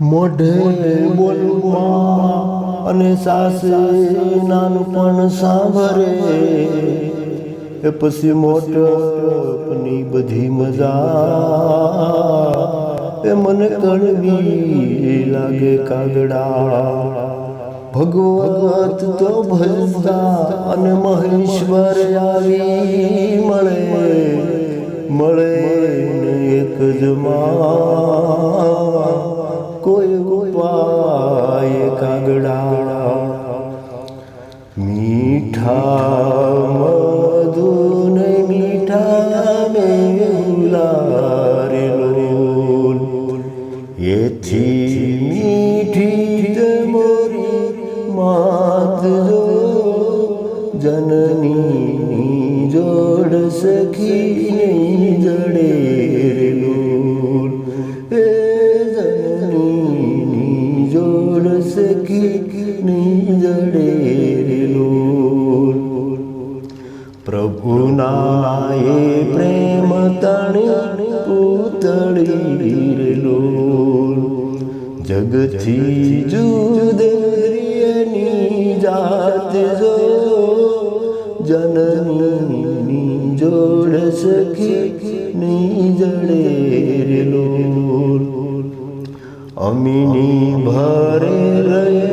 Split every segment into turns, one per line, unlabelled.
મોઢે બોલવા અને સાસે નાનપણ એ પછી મોટપની બધી મજા. એ મને કણવી લાગે કાગડા. ભગવત તો ભજતા અને મહેશ્વર આવી મળે. મળે એક જ માં. કોઈ ઉપાય કાગડા મીઠા મધુ ને મીઠા મેલા રે લોલ એથી મીઠી તે મોરી માત જો જનની જોડ સખી નહીં પ્રભુના એ પ્રેમ તણી પૂતળી લોલ. જગથી જુદરિયની જાત જો જનની જોડ સખી ની જડે લો અમીની ભરે લયની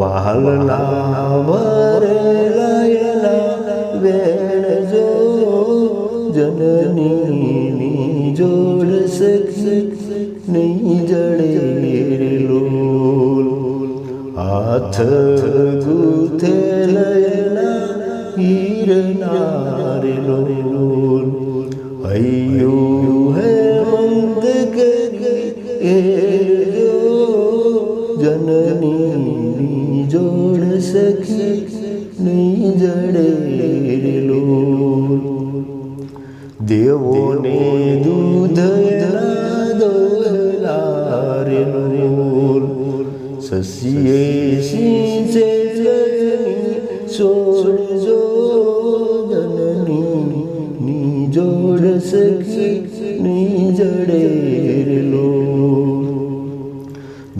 વાલના ભરે લયના વેણ જો જનની જોડ સખી નહીં જડે રે લોલ હાથ ગુથે લયના હીરના રે લોલ જો જોડ સખી નહીં જડે દેવોને દૂધ સસીએ સિંચે જની છોડજો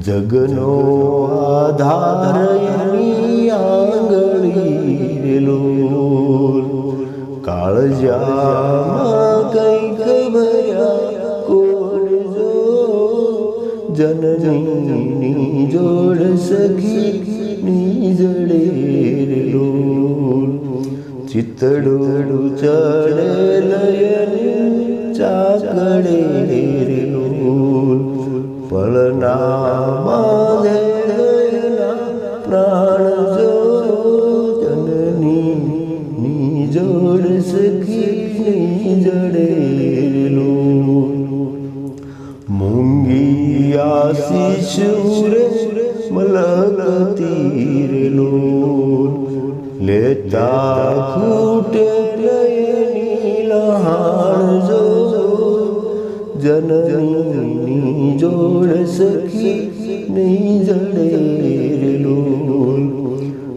જગનો આધાર એની આંગળી લોલ કાળજામાં કંઈક ભર્યા કોડજો જનની જોડ સખી ની જડે રે લોલ ચિતડું ચડે લયન ચાકડે પળના બાંધે પ્રાણ જો જનની ની જોડ સખી જડેલો મૂંગી આશીષ રે મલકતી રે લોલ લેતા ખૂટ પ્રયની લહાણ જો જનની સખી નહીં જડે લોલ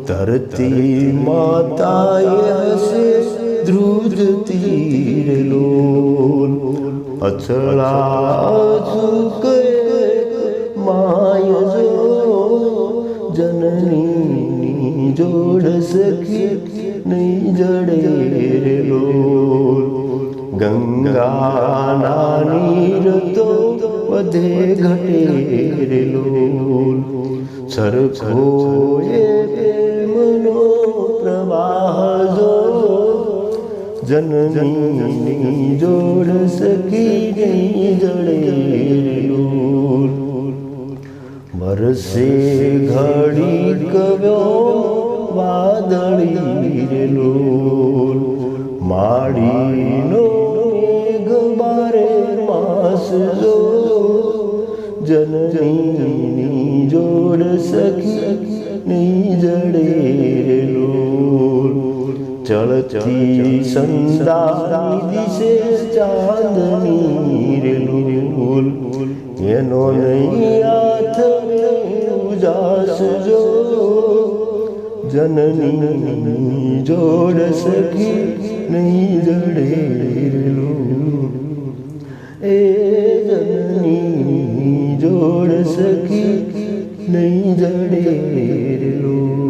તરતી માતાએ હશે ધ્રુજતી રે લોલ અચળા ચૂકે માય જો જનની જોડ સખી નહીં જડે રે લોલ ગંગાના નીર તો વધે ઘટે રે લોલ. સરખો એ પ્રેમનો પ્રવાહ જો જનની જોડ સકી નહીં જડે લોલ. વરસે ઘડી કવ્યો વાદળી રે લોલ. માડીનો જો જનની જોડ સખી નહીં જડે રે લોલ ચળતી સંદાની દિશે ચાંદની રે લોલ એનો નહીં હાથ ઉજાસ જો જનની જોડ સખી નહીં જડે રેલો. એ જનની જોડ સખી નહીં જડે રે